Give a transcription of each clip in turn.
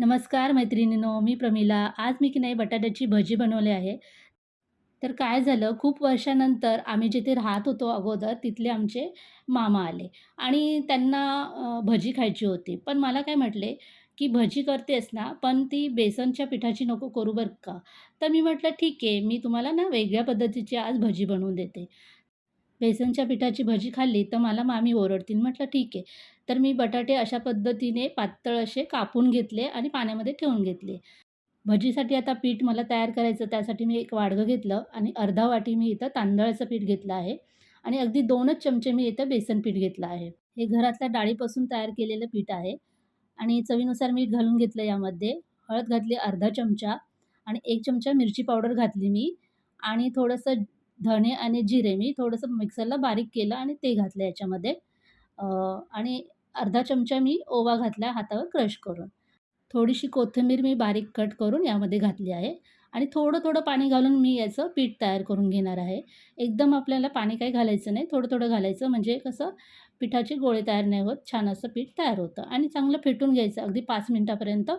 नमस्कार मैत्रिणींनो मी प्रमिला. आज मी की नाही बटाट्याची भजी बनवली आहे. तर काय झालं खूप वर्षानंतर आम्ही जिथे राहत होतो अगोदर तिथले आमचे मामा आले. आणि त्यांना भजी खायची होती. पण मला काय म्हटले की भजी करतेस ना पण ती बेसनच्या पिठाची नको करू बरं का? तर मी म्हटलं ठीक आहे मी तुम्हाला ना वेगळ्या पद्धतीची आज भजी बनवून देते. बेसनच्या पिठाची भजी खाल्ली तर मला मामी ओरडतील. म्हटलं ठीक आहे. तर मी बटाटे अशा पद्धतीने पातळ असे कापून घेतले आणि पाण्यामध्ये ठेवून घेतले. भजीसाठी आता पीठ मला तयार करायचं त्यासाठी मी एक वाडगं घेतलं आणि अर्धा वाटी मी इथं तांदळाचं पीठ घेतलं आहे आणि अगदी दोनच चमचे मी इथं बेसन पीठ घेतलं आहे. हे घरातल्या डाळीपासून तयार केलेलं पीठ आहे आणि चवीनुसार मीठ घालून घेतलं यामध्ये. हळद घातली अर्धा चमचा आणि एक चमचा मिरची पावडर घातली मी आणि थोडंसं धणे आणि जिरे मी थोडंसं मिक्सरला बारीक केलं आणि ते घातलं याच्यामध्ये. आणि अर्धा चमचा मी ओवा घातला हातावर क्रश करून. थोडीशी कोथिंबीर मी बारीक कट करून यामध्ये घातली आहे. आणि थोडं थोडं पाणी घालून मी याचं पीठ तयार करून घेणार आहे. एकदम आपल्याला पाणी काही घालायचं नाही. थोडं थोडं घालायचं म्हणजे कसं पिठाचे गोळे तयार नाही होत. छान असं पीठ तयार होतं. आणि चांगलं फेटून घ्यायचं. अगदी पाच मिनटापर्यंत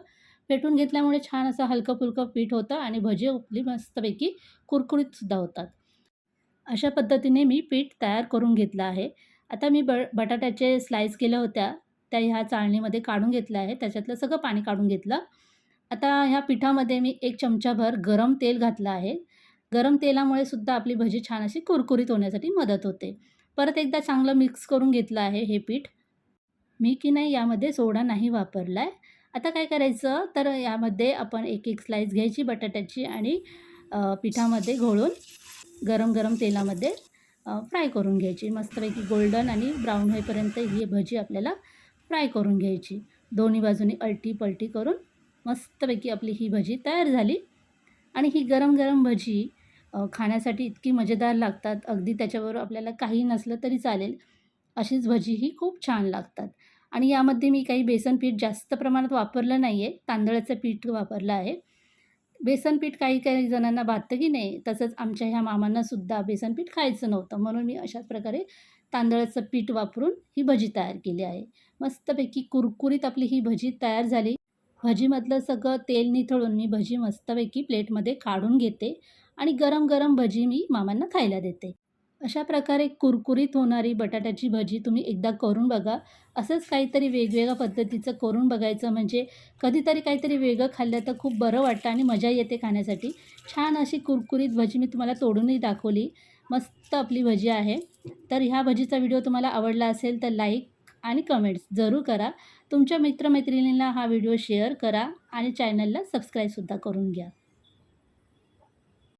फेटून घेतल्यामुळे छान असं हलकं फुलकं पीठ होतं आणि भजी आपली मस्तपैकी कुरकुरीतसुद्धा होतात. अशा पद्धतीने मी पीठ तयार करून घेतलं आहे. आता मी ब बटाट्याचे स्लाईस केल्या होत्या. त्या ह्या चाळणीमध्ये काढून घेतल्या आहे. त्याच्यातलं सगळं पाणी काढून घेतलं. आता ह्या पिठामध्ये मी एक चमचाभर गरम तेल घातलं आहे. गरम तेलामुळे सुद्धा आपली भजी छान अशी कुरकुरीत होण्यासाठी मदत होते. परत एकदा चांगलं मिक्स करून घेतलं आहे हे पीठ. मी की नाही यामध्ये सोडा नाही वापरला आहे आता काय करायचं? तर यामध्ये आपण एक एक स्लाईस घ्यायची बटाट्याची आणि पिठामध्ये घोळून गरम गरम तेलामध्ये फ्राय करून घ्यायची. मस्तपैकी गोल्डन आणि ब्राऊन होईपर्यंत ही भजी आपल्याला फ्राय करून घ्यायची. दोन्ही बाजूनी अलटी पलटी करून मस्तपैकी आपली ही भजी तयार झाली. आणि ही गरम गरम भजी खाण्यासाठी इतकी मजेदार लागतात. अगदी त्याच्याबरोबर आपल्याला काही नसलं तरी चालेल. अशीच भजी ही खूप छान लागतात. आणि यामध्ये मी काही बेसन पीठ जास्त प्रमाणात वापरलं नाही आहे तांदळाचं पीठ वापरलं आहे. बेसनपीठ काही काही जणांना भातं की नाही तसंच आमच्या ह्या मामांनासुद्धा बेसनपीठ खायचं नव्हतं. म्हणून मी अशाच प्रकारे तांदळाचं पीठ वापरून ही भजी तयार केली आहे. मस्तपैकी कुरकुरीत आपली ही भजी तयार झाली. भजीमधलं सगळं तेल निथळून मी भजी मस्तपैकी प्लेटमध्ये काढून घेते आणि गरम गरम भजी मी मामांना खायला देते. अशा प्रकारे कुरकुरीत होणारी बटाट्याची भजी तुम्ही एकदा करून बघा. असंच काहीतरी वेगवेगळ्या पद्धतीचं करून बघायचं म्हणजे कधीतरी काहीतरी वेगळं खाल्लं तर खूप बरं वाटतं आणि मजा येते खाण्यासाठी. छान अशी कुरकुरीत भजी मी तुम्हाला तोडूनही दाखवली. मस्त आपली भजी आहे. तर ह्या भजीचा व्हिडिओ तुम्हाला आवडला असेल तर लाईक आणि कमेंट्स जरूर करा. तुमच्या मित्रमैत्रिणींना हा व्हिडिओ शेअर करा आणि चॅनलला सबस्क्राईबसुद्धा करून घ्या.